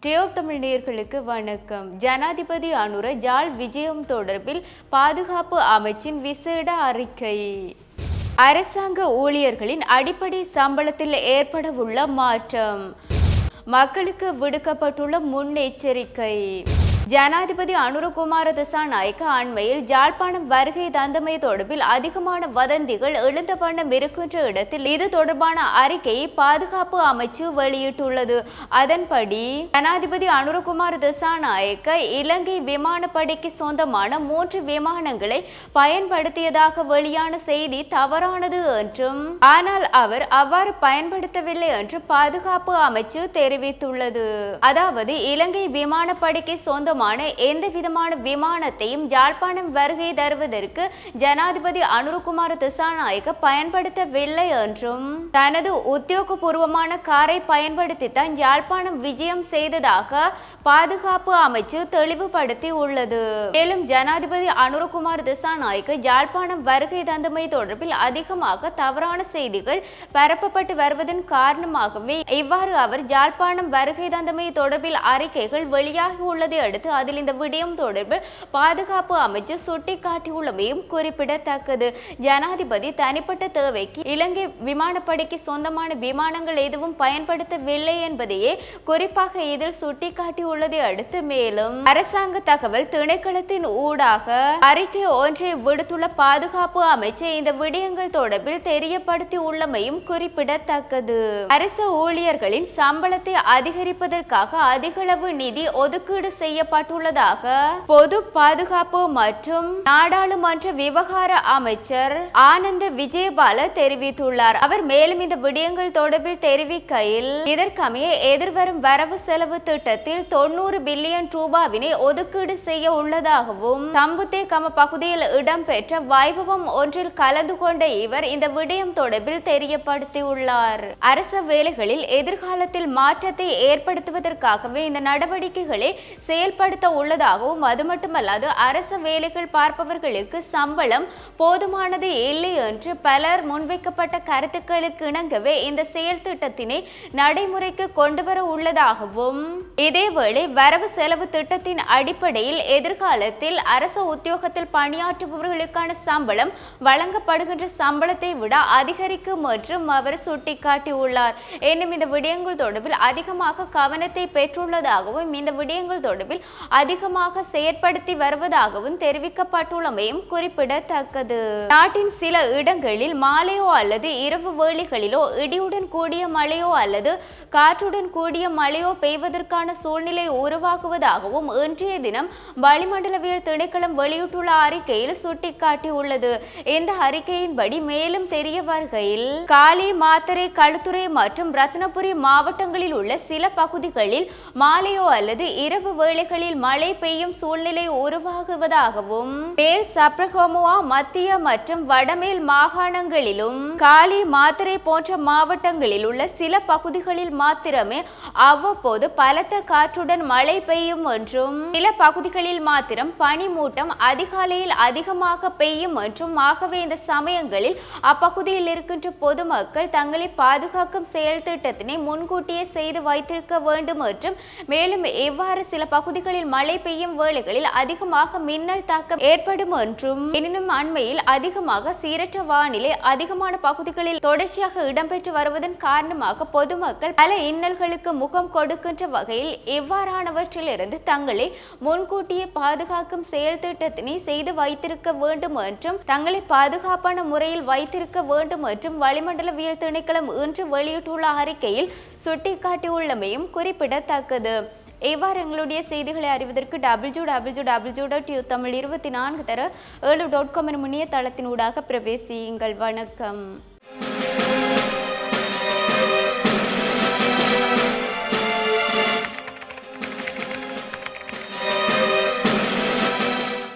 Diop Tamil நேயர்களுக்கு வணக்கம். ஜனாதிபதி அனுர ஜால் விஜயம் தொடர்பில் பாதுகாப்பு அமைச்சின் விசேட அறிக்கை. அரசாங்க ஊழியர்களின் அடிப்படை சம்பளத்தில் ஏற்படவுள்ள மாற்றம். மக்களுக்கு விடுக்கப்பட்டுள்ள முன்னெச்சரிக்கை. ஜனாதிபதி அனுரகுமார திசாநாயக்க அண்மையில் ஜாழ்ப்பாணம் வருகை தந்தமை தொடர்பில் அதிகமான வதந்திகள் எழுந்த வண்ணம் இருக்கின்ற இடத்தில் இது தொடர்பான அறிக்கையை பாதுகாப்பு அமைச்சு வெளியிட்டுள்ளது. அதன்படி ஜனாதிபதி அனுரகுமார திசாநாயக்க இலங்கை விமானப்படைக்கு சொந்தமான மூன்று விமானங்களை பயன்படுத்தியதாக வெளியான செய்தி தவறானது என்றும் ஆனால் அவர் அவ்வாறு பயன்படுத்தவில்லை என்று பாதுகாப்பு அமைச்சு தெரிவித்துள்ளது. அதாவது இலங்கை விமானப்படைக்கு சொந்த சொந்தமான எந்த விதமான விமானத்தையும் யாழ்ப்பாணம் வருகை தருவதற்கு ஜனாதிபதி அனுருகுமார் திசாநாயக்க பயன்படுத்தவில்லை என்றும் தனது உத்தியோகபூர்வமான காரை பயன்படுத்தித்தான் யாழ்ப்பாணம் விஜயம் செய்ததாக பாதுகாப்பு அமைச்சு தெளிவுபடுத்தி உள்ளது. மேலும் ஜனாதிபதி அனுரகுமார் திசாநாயக்க யாழ்ப்பாணம் வருகை தந்தமை தொடர்பில் அதிகமாக தவறான செய்திகள் பரப்பப்பட்டு வருவதன் காரணமாகவே இவ்வாறு அவர் யாழ்ப்பாணம் வருகை தந்தமை தொடர்பில் அறிக்கைகள் வெளியாகி உள்ளதை அடுத்து அதில் இந்த விடயம் தொடர்பில் பாதுகாப்பு அமைச்சர் சுட்டிக்காட்டியுள்ளமையும் குறிப்பிடத்தக்கது. ஜனாதிபதி தனிப்பட்ட தேவைக்கு இலங்கை விமானப்படைக்கு சொந்தமான விமானங்கள் எதுவும் பயன்படுத்தவில்லை என்பதையே குறிப்பாக இதில் சுட்டிக்காட்டியுள்ளதை அடுத்து மேலும் அரசாங்க தகவல் திணைக்களத்தின் ஊடாக அறிக்கை ஒன்றை விடுத்துள்ள பாதுகாப்பு அமைச்சர் இந்த விடயங்கள் தொடர்பில் தெரியப்படுத்தி உள்ளமையும் குறிப்பிடத்தக்கது. அரசு ஊழியர்களின் சம்பளத்தை அதிகரிப்பதற்காக அதிகளவு நிதி ஒதுக்கீடு செய்யப்பட்ட செய்யப்பட்டுள்ளதாக பொது பாதுகாப்பு மற்றும் நாடாளுமன்ற விவகார அமைச்சர் ஆனந்த விஜயபால தெரிவித்துள்ளார். அவர் மேலும் இந்த விடயங்கள் தொடர்பில் தெரிவிக்கையில் இதற்கமைய எதிர்வரும் வரவு செலவு திட்டத்தில் தொண்ணூறு பில்லியன் ரூபாவினை ஒதுக்கீடு செய்ய உள்ளதாகவும் தம்புத்தே கம பகுதியில் இடம்பெற்ற வைபவம் ஒன்றில் கலந்து கொண்ட இவர் இந்த விடயம் தொடர்பில் தெரியப்படுத்தியுள்ளார். அரச வேலைகளில் எதிர்காலத்தில் மாற்றத்தை ஏற்படுத்துவதற்காகவே இந்த நடவடிக்கைகளை செயல்பட ஏற்படுத்த உள்ளதாகவும் அது மட்டுமல்லாது அரச வேலைகள் பார்ப்பவர்களுக்கு சம்பளம் போதுமானது இல்லை என்று பலர் முன்வைக்கப்பட்ட கருத்துக்களுக்கு இணங்கவே இந்த செயல் திட்டத்தினை நடைமுறைக்கு கொண்டு வர உள்ளதாகவும் இதேவேளை வரவு செலவு திட்டத்தின் அடிப்படையில் எதிர்காலத்தில் அரசு உத்தியோகத்தில் பணியாற்றுபவர்களுக்கான சம்பளம் வழங்கப்படுகின்ற சம்பளத்தை விட அதிகரிக்கும் என்றும் அவர் சுட்டிக்காட்டியுள்ளார். இன்னும் இந்த விடயங்கள் தொடர்பில் அதிகமாக கவனத்தை பெற்றுள்ளதாகவும் இந்த விடயங்கள் தொடர்பில் அதிகமாக செயற்படுத்தி வருவதாகவும் தெரிவிக்கப்பட்டுள்ளமையும் குறிப்பிடத்தக்கது. நாட்டின் சில இடங்களில் மாலையோ அல்லது இரவு வேளைகளிலோ இடியுடன் கூடிய மழையோ அல்லது காற்றுடன் கூடிய மழையோ பெய்வதற்கான சூழ்நிலை உருவாகுவதாகவும் இன்றைய தினம் வளிமண்டலவியல் திணைக்களம் வெளியிட்டுள்ள அறிக்கையில் சுட்டிக்காட்டியுள்ளது. இந்த அறிக்கையின்படி மேலும் தெரிய வருகையில் காலி மாத்தரை களுத்துறை மற்றும் ரத்னபுரி மாவட்டங்களில் உள்ள சில பகுதிகளில் மாலையோ அல்லது இரவு வேளைகளில் மழை பெய்யும் சூழ்நிலை உருவாகுவதாகவும் மேல் சப்ரகோமுவா மத்திய மற்றும் வடமேல் மாகாணங்களிலும் காலி மாத்திரை போன்ற மாவட்டங்களில் உள்ள சில பகுதிகளில் மாத்திரமே அவ்வப்போது பலத்த காற்றுடன் மழை பெய்யும் என்றும் சில பகுதிகளில் மாத்திரம் பனிமூட்டம் அதிகாலையில் அதிகமாக பெய்யும் என்றும் ஆகவே இந்த சமயங்களில் அப்பகுதியில் இருக்கின்ற பொதுமக்கள் தங்களை பாதுகாக்கும் செயல் திட்டத்தினை முன்கூட்டியே செய்து வைத்திருக்க வேண்டும் என்றும் மேலும் எவ்வாறு சில பகுதிகள் பகுதிகளில் மழை பெய்யும் வேளைகளில் அதிகமாக மின்னல் தாக்கம் ஏற்படும் என்றும் எனினும் அண்மையில் அதிகமாக சீரற்ற வானிலை அதிகமான பகுதிகளில் தொடர்ச்சியாக இடம்பெற்று வருவதன் காரணமாக பொதுமக்கள் பல இன்னல்களுக்கு முகம் கொடுக்கின்ற வகையில் இவ்வாறானவற்றிலிருந்து தங்களை முன்கூட்டியே பாதுகாக்கும் செயல் திட்டத்தினை செய்து வைத்திருக்க வேண்டும் என்றும் தங்களை பாதுகாப்பான முறையில் வைத்திருக்க வேண்டும் என்றும் வளிமண்டலவியல் திணைக்களம் இன்று வெளியிட்டுள்ள அறிக்கையில் சுட்டிக்காட்டியுள்ளமையும் குறிப்பிடத்தக்கது. இவ்வாறு எங்களுடைய செய்திகளை அறிவதற்கு W W W dot U Tamil இருபத்தி நான்கு தர ஏழு டாட் காம் எனும் இணையதளத்தின் ஊடாக பிரவேசியுங்கள். வணக்கம்.